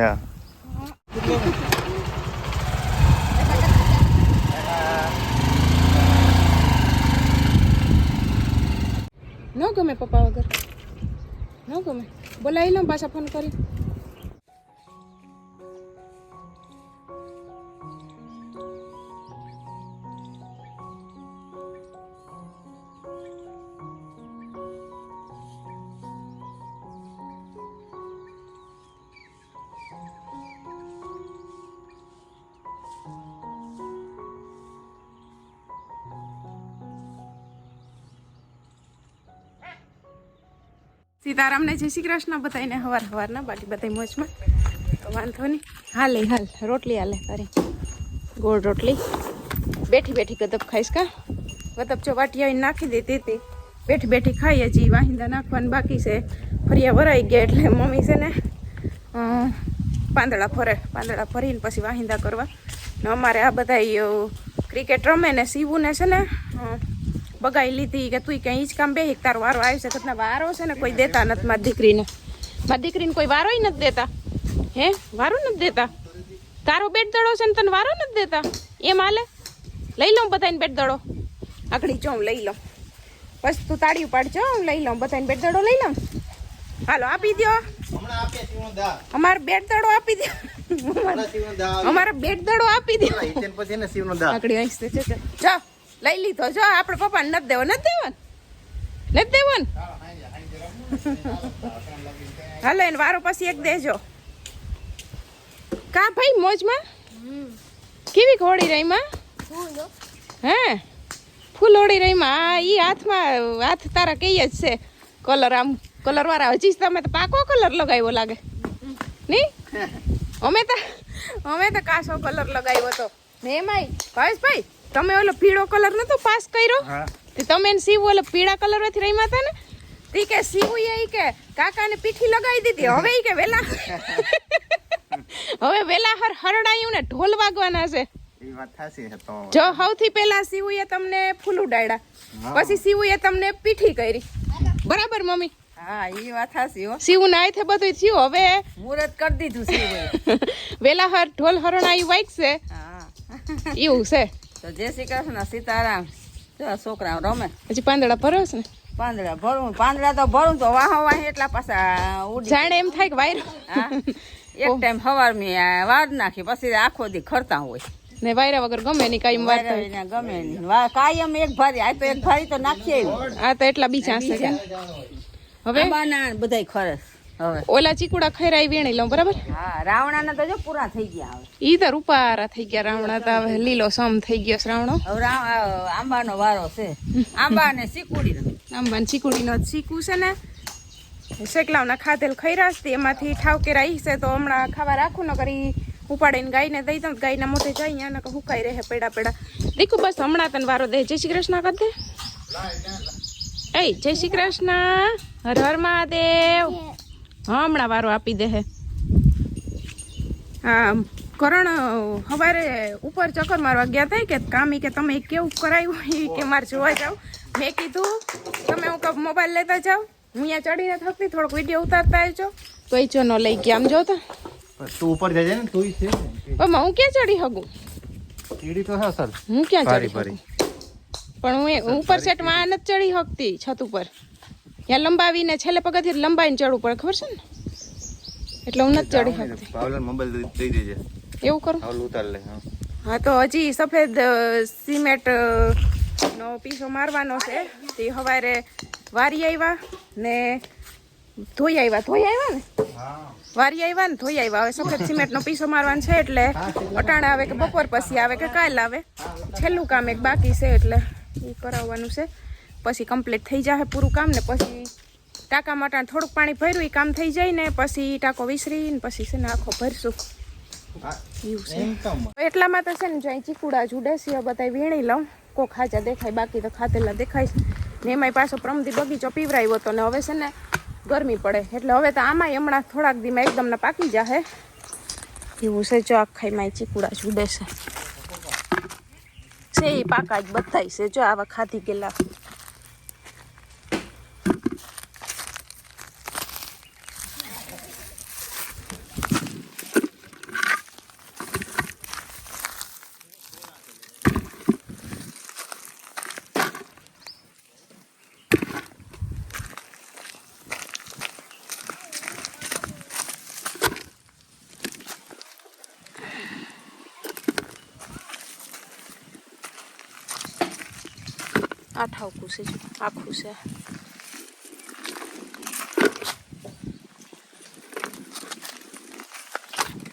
Yeah. ન ગમે પપ્પા વગર. ન ગમે. બોલાવી લઉં પાછા ફોન કરી. સીતારામને જય શ્રી કૃષ્ણ બધાને હવાર હવારના, બાકી બધા મોજમાં. તો વાંધો નહીં. હાલે હાલ, રોટલી હાલે તારી. ગોળ રોટલી. બેઠી બેઠી ગદપ ખાઈશ કા? ગદપ જો વાટી આવીને નાખી દેતી હતી. બેઠી બેઠી ખાઈ હજી વાહિંદા નાખવાનું બાકી છે. ફરિયા ભરાઈ ગયા એટલે મમ્મી છે ને પાંદડા ફરે. પાંદડા ફરીને પછી વાહિંદા કરવા. ને અમારે આ બધા ક્રિકેટ રમે ને સીવુને છે ને બગાઈ લીધી કે તું ક્યાંય જ કામ બે તારો વારો આવ્યો છે ઘટના વારો છે ને કોઈ દેતા નથી મારી દીકરીને. મારી દીકરીને કોઈ વારોય નથી દેતા. હે વારો નથી દેતા. તારો બેટ દડો છે ને તને વારો નથી દેતા. એમ હાલે? લઈ લઉં બધાને બેટ દડો આકડી હું લઈ લઉં. બસ તું તાળી પાડજો હું લઈ લઉં. બધાને બેટ દડો લઈ લઉં. હાલો આપી દો અમારે બેટ દડો આપી દો. અમારે બેટ દડો આપી દો પછી શિવનો દા અહીં છે. જો. લઈ લીધો. જો આપણે પપ્પાને નથી દેવો. નથી દેવો નથી દેવો ને હાલો એને વારો પછી એક દેજો. કા ભાઈ મોજમાં? કેવી હોળી રહીમાં હે? ફૂલ હોળી રહીમાં આ ઈ હાથમાં હાથ તારા કઈ જ છે. કલર આમ કલર વાળા. હજી તમે તો પાકો કલર લગાવ્યો લાગે. નહીં અમે તો અમે તો કાસો કલર લગાવ્યો હતો ને એમાંય ભાવેશભાઈ? તમે ઓલો પીળો કલર નતો પાસ કર્યો? હા. તે તમે એને સીવું ઓલો પીળા કલરમાંથી રમ્યા હતા ને? તી કે સીવું એ કે કાકાને પીઠી લગાવી દીધી. હવે કે વેલા હવે વેલા હર હરડાયું ને ઢોલ વાગવાના છે. છે જો સૌથી પહેલા એ તમને ફૂલ ઉડાડ્યા. પછી પછી એ તમને પીઠી કરી. બરાબર મમ્મી? હા એ વાત હાસી હો. સીવુ ના આથે બધું થયું. હવે મુહૂર્ત કરી દીધું છે વેલા હર ઢોલ હરણાયું વાગશે. હા. એવું છે. તો જય શ્રી કૃષ્ણ સીતારામ. જો છોકરા રમે. પછી પાંદડા ભરસ ને? પાંદડા ભરું પાંદડા તો ભરું તો વાહ વાહ એટલા પાછા ઉડી જાણે એમ થાય કે વાયર. એક ટાઈમ સવાર મેં વાર નાખી પછી આખો દી ખરતા હોય. ને વાયરા વગર ગમે નહીં કાયમ થાય. ગમે નહીં. કાયમ એક ભારી આ તો એક ભારી તો નાખીએ આ તો એટલા બીજા હશે હવે? બધાય ખરસ હવે. ઓલા ચીકુડા ખૈરાઈ વેણી લઉં બરાબર? હા રાવણાના તો જો પૂરા થઈ ગયા હવે. ઈ તો રૂપારા થઈ ગયા રાવણા તો હવે લીલો સમ થઈ ગયો શ્રાવણો આંબાનો વારો છે. આંબા ને ચીકુડી. આંબાન ચીકુડીનો ચીકુ છે ને. શેકલાવના ખાધેલ ખૈરાશથી એમાંથી ઠાવકેરા ઈ છે તો હમણાં ખાવા રાખું ન કરી ઉપાડીને ગાયને દઈ દઉં ગાયના મોઢે જાય અહીંયા ને હુકાઈ રહે પેડા પેડા. દેખું બસ હમણાં તને વારો દે. જય શ્રી કૃષ્ણ કર દે એ જય શ્રી કૃષ્ણ. હર હર મહાદેવ. હમણાં વારો આપી દે હે. હા કરણ સવારે ઉપર ચક્કર મારવા ગયા હતા કે કામી કે તમે કેવું કરાયું કે મારે જોવા જાવ. મેં કીધું તમે હું કપ મોબાઈલ લેતા જાઓ. હું અહીંયા ચડીને થકતી થોડોક વીડિયો ઉતારતા આવજો. તો એ જો ન લઈ ગયા. આમ જો તો તું ઉપર જજે ને તું છે. પણ હું ક્યાં ચડી શકું? ચીડી તો હા સર હું ક્યાં ચડી પણ હું ઉપર સેટમાં આ નથી ચડી હકતી છત ઉપર. ત્યાં લંબાવીને છેલ્લે પગથિયે લંબાઈને ચડવું પડે ખબર છે ને? એટલે હું નથી ચડી શકતી. પાવલર મોબાઈલ દઈ દેજે. એવું કરું? પાવલ ઉતાર લે હા. હા તો હજી સફેદ સિમેન્ટ નો પીસો મારવાનો છે. તે સવારે વારી આવ્યા ને ધોઈ આવ્યા ધોઈ આવ્યા ને? વારી આવ્યા ને ધોઈ આવ્યા હવે સફેદ સિમેન્ટ નો પીસો મારવાનો છે એટલે અટાણા આવે કે બપોર પછી આવે કે કાલ આવે. છેલ્લું કામ એક બાકી છે એટલે એ કરાવવાનું છે. પછી કમ્પ્લીટ થઈ જાય પૂરું કામ ને પછી ટાંકા મટાણ થોડુંક પાણી ભર્યું એ કામ થઈ જાય ને પછી ટાંકો વિસરી ને પછી છે ને આખો ભરશું. એટલામાં તો છે ને જ્યાં ચીકુડા જુડે છે બધા વીણી લઉં. કોક ખાજા દેખાય બાકી તો ખાતેલા દેખાય ને એમાંય પાછો પ્રમદી બગીચો પીવરાયો હતો ને હવે છે ને ગરમી પડે. એટલે હવે તો આમાંય હમણાં થોડાક દીમાં એકદમ ને પાકી જાહે. એવું છે જો આખાઈમાં ચીકુડા જુડે છે. છે એ પાકા જ બધાય છે જો આવા ખાધી ગયેલા. આ ઠાવકું છે આખું છે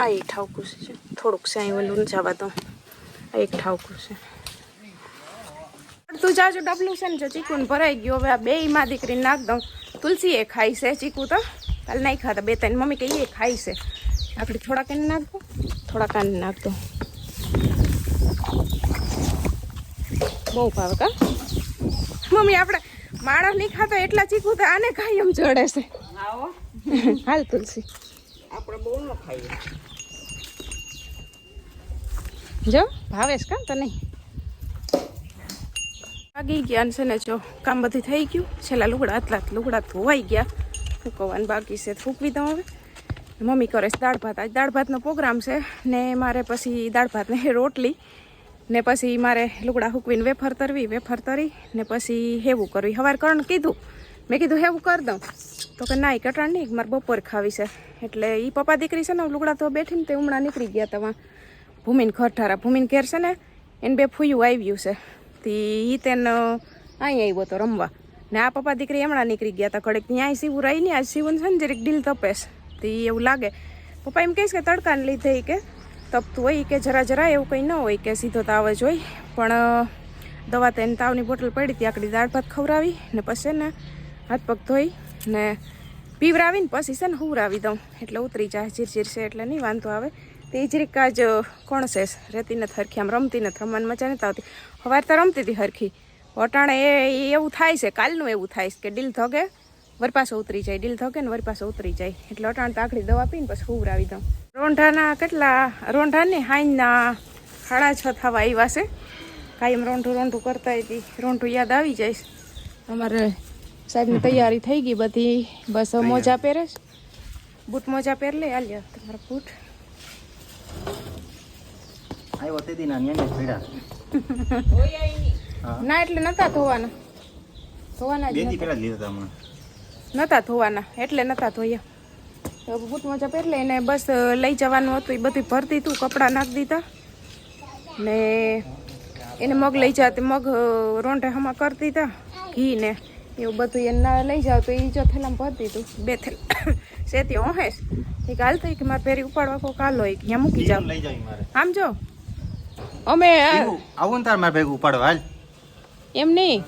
આ એક ઠાવકું છે થોડુંક છે અહીં ઓલું જવા દો આ એક ઠાવકું છે તું જાજો ડબલું છે ને જો ચીકુને ભરાઈ ગયો, હવે આ બે માં દીકરીને નાખ દઉં. તુલસી એ ખાઈ છે, ચીકુ તો. કાલ નહીં ખાતા, બે ત્રણ મમ્મી કે એ ખાઈ છે. આકડી થોડાક એને નાખ દો, થોડાક આને નાખ દો. બહુ ભાવે કા? મમ્મી આપણે માણસ નહીં ખાતો એટલા ચીકુ તો આને ખાઈ એમ ચડે છે. હાલ તુલસી. આપણે બહુ ન ખાઈએ. જો ભાવેશ કામ તો નહીં વાગી ગયા ને છે ને જો કામ બધું થઈ ગયું. છેલ્લા લુગડા આટલા લુગડા ધોવાઈ ગયા. ફૂકવાનું બાકી છે ફૂકવી દઉં હવે. મમ્મી કરે છે દાળ ભાત. આજ દાળ ભાતનો પ્રોગ્રામ છે ને મારે પછી દાળ ભાતને રોટલી. ને પછી મારે લુગડા હૂકવીને વેફર તરવી, વેફર તરી ને પછી હેવું કરવી. હવાર કરણ કીધું. મેં કીધું, હેવું કરી દઉં. તો કે, ના એ કટાણ નહીં, મારે બપોર ખાવી છે. એટલે એ પપ્પા દીકરી છે ને લુગડા તો બેઠીને તે હમણાં નીકળી ગયા તા ભૂમિન ઘરઠારા ભૂમિન ઘેર છે ને, એને બે ફૂયું આવ્યું છે. તે એ તેને અહીં આવ્યો તો રમવા. ને આ પપ્પા દીકરી હમણાં નીકળી ગયા હતા કડક ત્યાં સીવું રહી ને, આ સીવું છે ને, જરીક ડીલ તપેશ તે એવું લાગે. પપ્પા એમ કહીશ કે તડકાને લીધે કે તપતું હોય કે જરા જરા એવું કંઈ ન હોય કે સીધો તાવ જ હોય. પણ દવા તેને તાવની બોટલ પડી હતી, આકડી દાળ ભાત ખવડાવી ને પછી ને હાથ પગ ધોઈ ને પીવરાવીને પછી છે ને હુવરાવી દઉં. એટલે ઉતરી જાય ચીરચીર છે એટલે નહીં વાંધો આવે. તે જરીક આજ કોણ છે? રહેતી નથી હરખી, આમ રમતી નથી, રમવાની મજા નથી આવતી. સવાર તો રમતી હતી હરખી. વટાણે એ એવું થાય છે, કાલનું એવું થાય છે કે ડીલ ધોગે વરપાસો ઉતરી જાય, ડીલ ધોગે ને વરપાસો ઉતરી જાય. એટલે વટાણ તો આખડી દવા પીને પછી હુવરાવી દઉં. રોંઢાના કેટલા? રોંઢાની હાઈના સાડા છ થવા આવ્યા છે. કાયમ રોંઢું રોંઢું કરતા હતી રોંઢું યાદ આવી જાય. અમારે સાહેબની તૈયારી થઈ ગઈ બધી. બસ મોજા પહેરે બૂટ મોજા પહેર લે આલ્યા તમારા બૂટ. ના એટલે નતા ધોવાના. ધોવાના નતા. ધોવાના એટલે નતા ધોયા. બૂટ મોજા પહેરલે એને બસ લઈ જવાનું હતું એ બધું ભરતી હતું કપડાં નાખી દીધા. ને એને મગ લઈ જાતે મગ રોંઢે હમા કરી દીધા ઘી ને એવું બધું એને ના લઈ જાવ તો એ જો થેલામાં ભરી દીધું. બે થેલા શેતી ઓહેશ એ કાલ તો કે મારે ફેરી ઉપાડવા કો કાલ હોય ત્યાં મૂકી જાવ? આમ જો. અમે આવું તાર મારે ભેગું ઉપાડવા હાલ. એમ નહીં.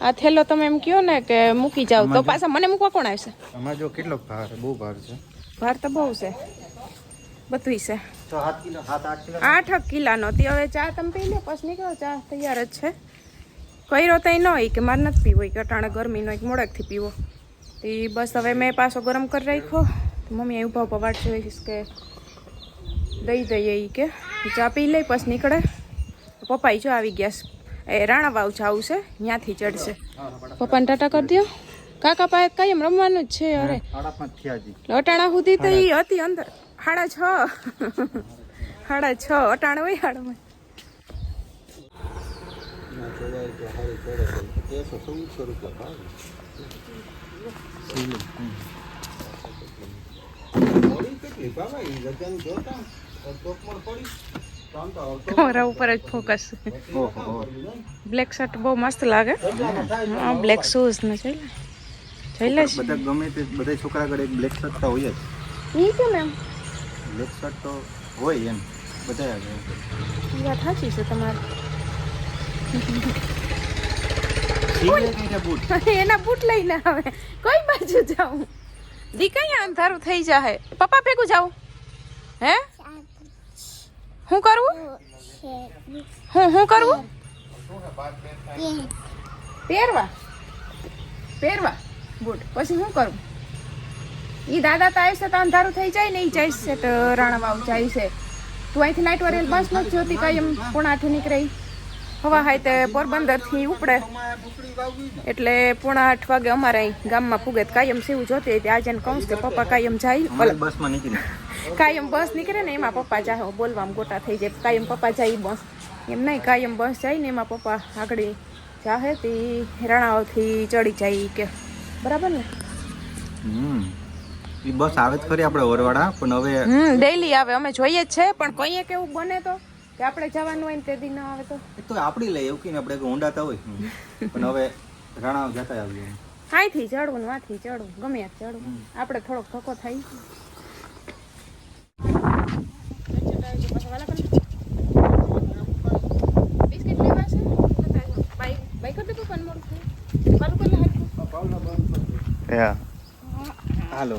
આ થેલો તમે એમ કયો ને કે મૂકી જાવ તો પાછા મને મૂકવા કોણ આવશે? અમારે જો કેટલો ભાર બહુ ભાર છે. ભાર તો બહુ છે. બધું છે. આઠ કિલો. આઠ કિલ્લાનો તે હવે ચા તમે પી લો પછી નીકળો ચા તૈયાર જ છે. કર્યો તો ન હોય કે મારે નથી પીવો કે અટાણે ગરમીનો એક મોડકથી પીવો. તે બસ હવે મેં પાછો ગરમ કરી રાખ્યો. તો મમ્મી અહીં ઊભા ઊભા વાટ જોઈશ કે દઈ દઈએ એ કે. ચા પી લઈ પછી નીકળે. પપ્પા જો આવી ગયા એ રાણાવાવ જવું છે ત્યાંથી ચડશે. પપ્પાને ટાટા કરી દો કાકા પાસે કઈ એમ રમવાનું જ છે અરે. અટાણા સુધી તો ઈ હતી અંદર. સાડા છ. સાડા છ. અટાણા હોય સાડા તમારા ઉપર જ ફોકસ બ્લેક શર્ટ બહુ મસ્ત લાગે. હા બ્લેક શૂઝ ને જોઈ જોઈ બધા ગમે તે બધા છોકરા ઘરે એક બ્લેક શર્ટ તો હોય જ. ઈ કેમ એમ બ્લેક શર્ટ તો હોય એમ. બધા વાત સાચી છે તમારી. એના બૂટ લઈને આવે. કોઈ બાજુ જાઉં. દી કઈ અંધારું થઈ જાય પપ્પા ભેગું જાઉં. હે? હું કરવું હું હું કરવું પહેરવા. પહેરવા. બૂટ પછી શું કરું? એ દાદા તો આવશે તો અંધારું થઈ જાય ને એ જાય છે તો રાણાવાવ જાય છે તું અહીંથી નાઇટ વરેલ બસ નથી જોતી કઈ એમ પોણા આઠે નીકળે. હવા હાય તે પોરબંદરથી ઉપડે. એટલે પોણા આઠ વાગે અમારે અહીં ગામમાં પૂગે તો કાયમ સેવું જોતી હતી આજે કહું કે પપ્પા કાયમ જાય. બસમાં નીકળી. કાયમ બસ નીકળે ને એમાં પપ્પા જાય બોલવામાં ગોટા થઈ જાય. કાયમ પપ્પા જાય બસ. એમ નહીં કાયમ બસ જાય ને એમાં પપ્પા આગળ જાહે તે રાણાઓથી ચડી જાય કે બરાબર ને? હમ. ઈ બસ આવે જ ખરી આપણે ઓરવાડા પણ હવે હમ ડેઈલી આવે. અમે જોઈએ જ છે પણ કઈએ કેવું બને તો? કે આપણે જવાનું હોય ને તે દી ન આવે તો? એ તો આપણી લઈ એવું કહીને આપણે ઊંડાતા હોય. પણ હવે રાણા જતા આવીએ હાઈથી ચડવું ને વાથી ચડવું ગમે ત્યાં ચડવું આપણે થોડોક ધક્કો થાય બિસ્કિટ લેવા છે બાઈક બાઈક કરી દે પપ્પાને મોડું થાય મારું કરી લે હાથ હાલો.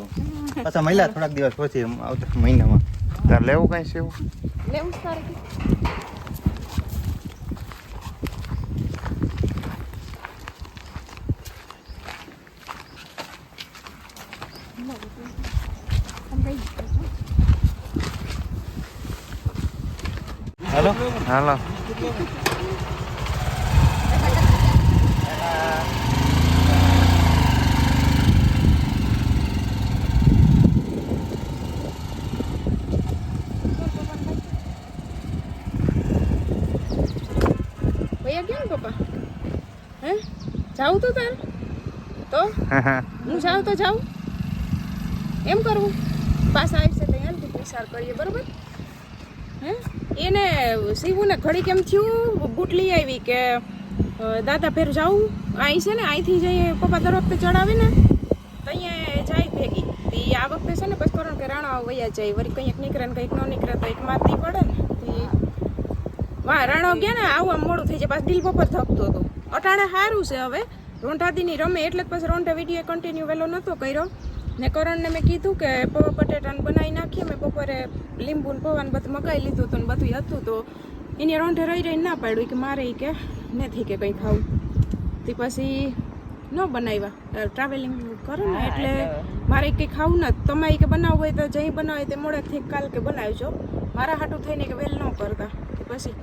પાછા મહિલા થોડાક દિવસ પછી આવતા મહિનામાં. તાર લેવું કઈ છે એવું? લેવું તારે હાલો. હાલો ભૈયા કેમ પપ્પા હે જાવું તો તાર? તો? હું જાઉં તો જાઉં. એમ કરવું. પાછા આવશે તો એમ વિચાર કરીએ, બરોબર? હે? એને શિવુને ઘડી કેમ થયું, બૂટ આવી કે દાદા ફેર જાવું અહીં છે ને અહીંથી જઈએ, પપ્પા દર વખતે ચડાવે ને, તો અહીંયા જાય ભેગી. તે આ વખતે છે ને, પછી કરો કે રાણા વયા જાય. વળી કંઈક નીકળે ને કંઈક ન નીકળે તો એક માતી પડે ને. તી વાહ, રાણો ગયા ને, આવું આમ મોડું થઈ જાય. પાછું દિલ બપોર થકતો હતો. અટાણે સારું છે હવે. રોંઢાદીની રમે એટલે જ પછી રોંઢા વીડિયો કન્ટિન્યુ વહેલો નહોતો કર્યો. ને કરણને મેં કીધું કે પવા બટેટાને બનાવી નાખીએ. મેં બપોરે લીંબુ ને પૌવાને બધું મગાવી લીધું હતું ને બધું હતું તો એની રોંઢે રહી રહીને ના પાડ્યું. કે મારે કે નથી કે કંઈ ખાવું. તે પછી ન બનાવ્યા. ટ્રાવેલિંગ કરો ને એટલે મારે કંઈ ખાવું નથી તમારે કે બનાવવું હોય તો જઈ બનાવે તે મોડેથી કાલ કે બનાવજો મારા હાટું થઈને કે વેલ ન કરતા. પછી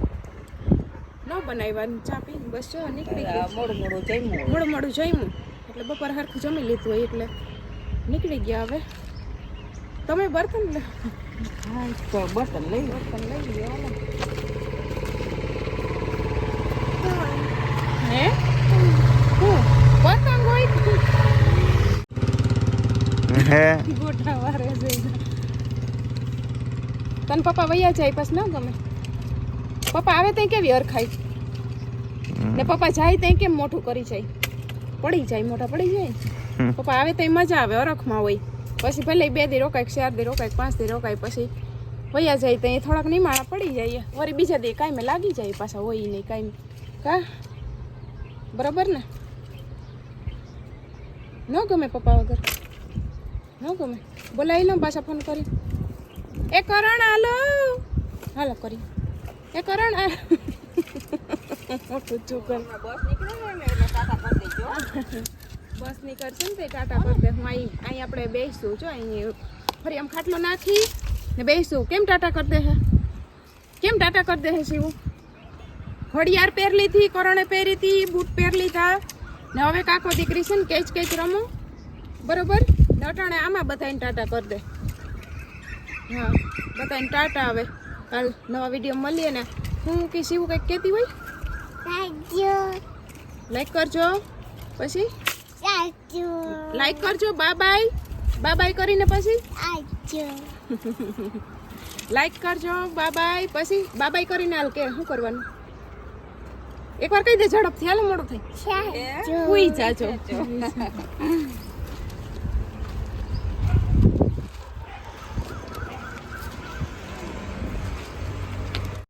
બનાવ્યા ચા પી બસ જો નીકળી ગયા. મોડું મોડું જમ્યું મોડું મોડું જમ્યું. એટલે બપોર હરખું જમી લીધું હોય એટલે નીકળી ગયા હવે. તમે બર્તન લે. હા તો બર્તન લઈ બર્તન લઈ લ્યો. હે? હું? પતંગ હોય હે? ગોઠા વારે તને પપ્પા વૈયા જાય પછી ના ગમે? પપ્પા આવે ત્યાં કેવી અરખાય ને પપ્પા જાય ત્યાં કેમ મોઢું કરી જાય? પડી જાય મોઢા પડી જાય? પપ્પા આવે ત્યાં મજા આવે અરખમાં હોય. પછી ભલે બે દી રોકાય ચાર દી રોકાય પાંચ દી રોકાય પછી વયા જાય ત્યાં થોડાક નિમાણા પડી જાય. વળી બીજા દી કાંઈ લાગી જાય પાછા હોય નહીં કાંઈ કા? બરાબર ને? ન ગમે પપ્પા વગર. ન ગમે. બોલાવી લો પાછા ફોન કરી. એ કરણ હાલો. હાલો કરી. એ કરણ આ મોટું ચૂકન બસ નીકળે કરી બસ નીકળશે ને તે ટાટા પર દે. હું અહીં અહીં આપણે બેસું જો અહીં ફરી આમ ખાટલો નાખી ને બેસીશું કેમ ટાટા કરી દે હે? કેમ ટાટા કરી દે હે શિવું? ઘડિયાળ પહેરલી હતી, કરણે પહેરી હતી, બૂટ પહેરલી હતા ને હવે કાકો દીકરી છે ને, કેચ કેચ રમો. બરોબર? ને અટાણે આમાં બધાને ટાટા કરી દે. હા બધાને ટાટા આવે. કાલ નવા વીડિયો મળીએ ને. હું કે શિવું કંઈક કહેતી હોય? લાઈક કરજો. પછી? લાઈક કરજો બા બાય બા બાય કરીને પછી? લાઈક કરજો બા બાય પછી? બા બાય કરીને હાલ કે શું કરવાનું? એકવાર કહી દે ઝડપથી. હાલ મોડું થાય. હુઈ જાજો.